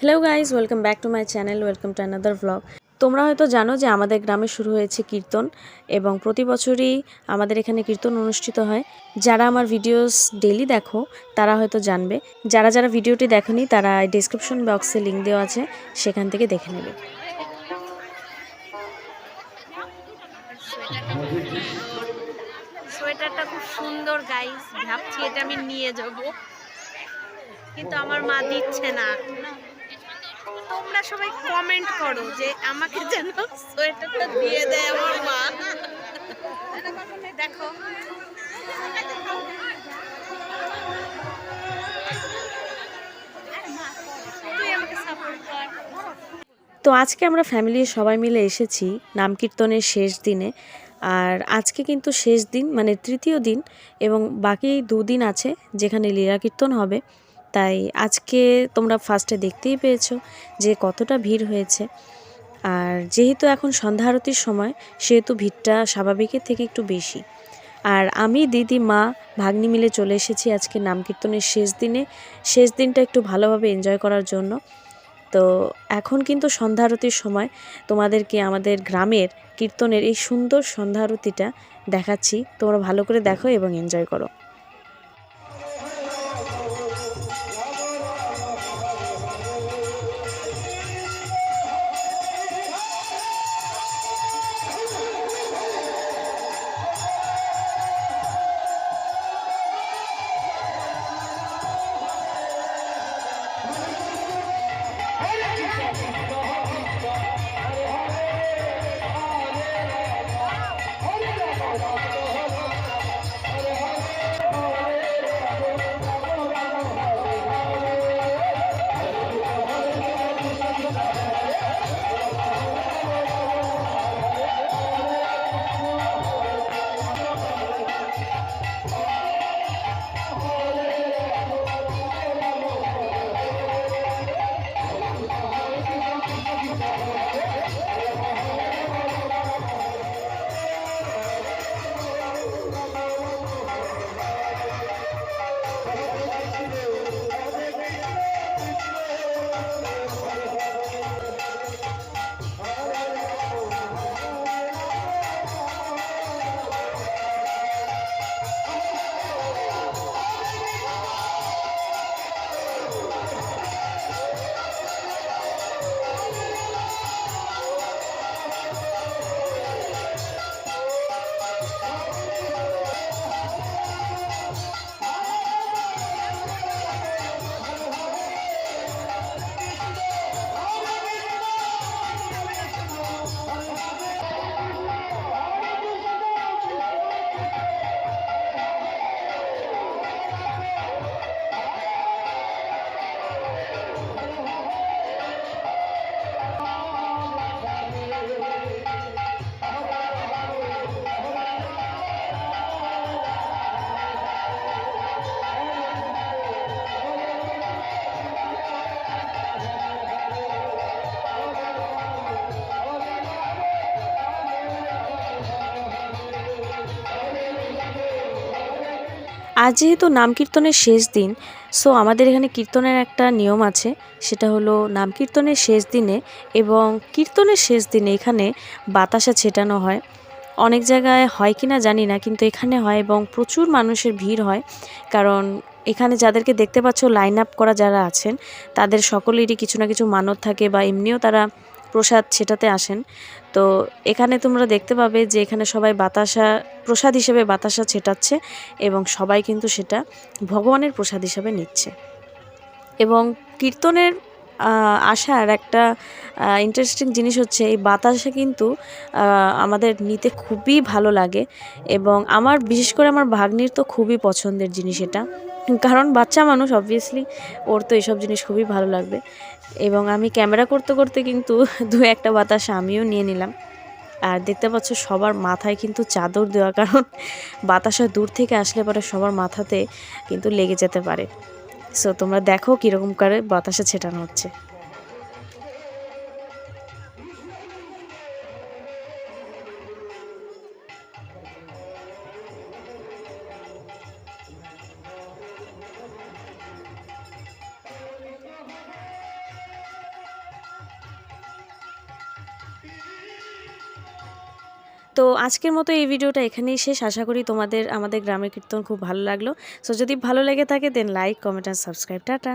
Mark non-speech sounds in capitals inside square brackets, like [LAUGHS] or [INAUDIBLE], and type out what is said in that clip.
Hello guys welcome back to my channel welcome to another vlog তোমরা হয়তো জানো যে আমাদের গ্রামে শুরু হয়েছে কীর্তন এবং প্রতি বছরই আমাদের এখানে কীর্তন অনুষ্ঠিত হয়। যারা আমার ভিডিওস ডেলি দেখো, তারা হয়তো জানবে। যারা যারা ভিডিওটি দেখেনি, তারা ডিসক্রিপশন বক্সে লিঙ্ক দেওয়া আছে, সেখান থেকে দেখে নেবে। সোয়েটারটা খুব সুন্দর গাইস ভাবছি এটা আমি নিয়ে যাব। কিন্তু আমার মা দিচ্ছে না। তোমরা সবাই কমেন্ট করো যে আমাকে যেন সোয়েটারটা দিয়ে দেয় আমার মা। দেখো। তো আজকে আমরা ফ্যামিলির সবাই মিলে এসেছি নাম কীর্তনের শেষ দিনে। আর আজকে কিন্তু শেষ দিন মানে তৃতীয় দিন এবং বাকি দুদিন আছে যেখানে লীলা কীর্তন হবে। তাই আজকে তোমরা ফার্স্টে দেখতেই পেয়েছ যে কতটা ভিড় হয়েছে। আর যেহেতু এখন সন্ধ্যা আরতির সময়, সেহেতু ভিড়টা স্বাভাবিকের থেকে একটু বেশি। আর আমি, দিদি, মা, ভাগ্নি মিলে চলে এসেছি আজকে নাম কীর্তনের শেষ দিনে। শেষ দিনটা একটু ভালোভাবে এনজয় করার জন্য। তো এখন কিন্তু সন্ধ্যারতির সময় তোমাদেরকে আমাদের গ্রামের কীর্তনের এই সুন্দর সন্ধ্যারতিটা দেখাচ্ছি। তোমরা ভালো করে দেখো এবং এনজয় করো। আজ যেহেতু নাম কীর্তনের শেষ দিন সো আমাদের এখানে কীর্তনের একটা নিয়ম আছে, সেটা হলো নাম কীর্তনের শেষ দিনে এবং কীর্তনের শেষ দিনে এখানে বাতাসা ছেটানো হয়। অনেক জায়গায় হয় কি না জানি না, কিন্তু এখানে হয় এবং প্রচুর মানুষের ভিড় হয়, কারণ এখানে যাদেরকে দেখতে পাচ্ছ লাইন আপ করা যারা আছেন, তাদের সকলেরই কিছু না কিছু মানত থাকে বা এমনিও তারা প্রসাদ সেটাতে আসেন। তো এখানে তোমরা দেখতে পাবে যে এখানে সবাই বাতাসা, প্রসাদ হিসেবে বাতাসা ছেটাচ্ছে এবং সবাই কিন্তু সেটা ভগবানের প্রসাদ হিসাবে নিচ্ছে। এবং কীর্তনের আসার একটা ইন্টারেস্টিং জিনিস হচ্ছে এই বাতাসা কিন্তু আমাদের নিতে খুবই ভালো লাগে এবং আমার, বিশেষ করে আমার ভাগ্নির তো খুবই পছন্দের জিনিস এটা। কারণ বাচ্চা মানুষ অবভিয়াসলি ওর তো এইসব জিনিস খুবই ভালো লাগবে এবং আমি ক্যামেরা করতে করতে কিন্তু [LAUGHS] দু একটা বাতাসা আমিও নিয়ে নিলাম। আর দেখতে পাচ্ছ সবার মাথায় কিন্তু চাদর দেওয়া, কারণ বাতাসা দূর থেকে আসলে পরে সবার মাথাতে কিন্তু লেগে যেতে পারে। সো তোমরা দেখো কীরকম করে বাতাসে ছেটানো হচ্ছে। তো আজকের মতো এই ভিডিওটা এখানেই শেষ। আশা করি তোমাদের, আমাদের গ্রামের কীর্তন খুব ভালো লাগল। সো যদি ভালো লেগে থাকে then like comment and subscribe tata.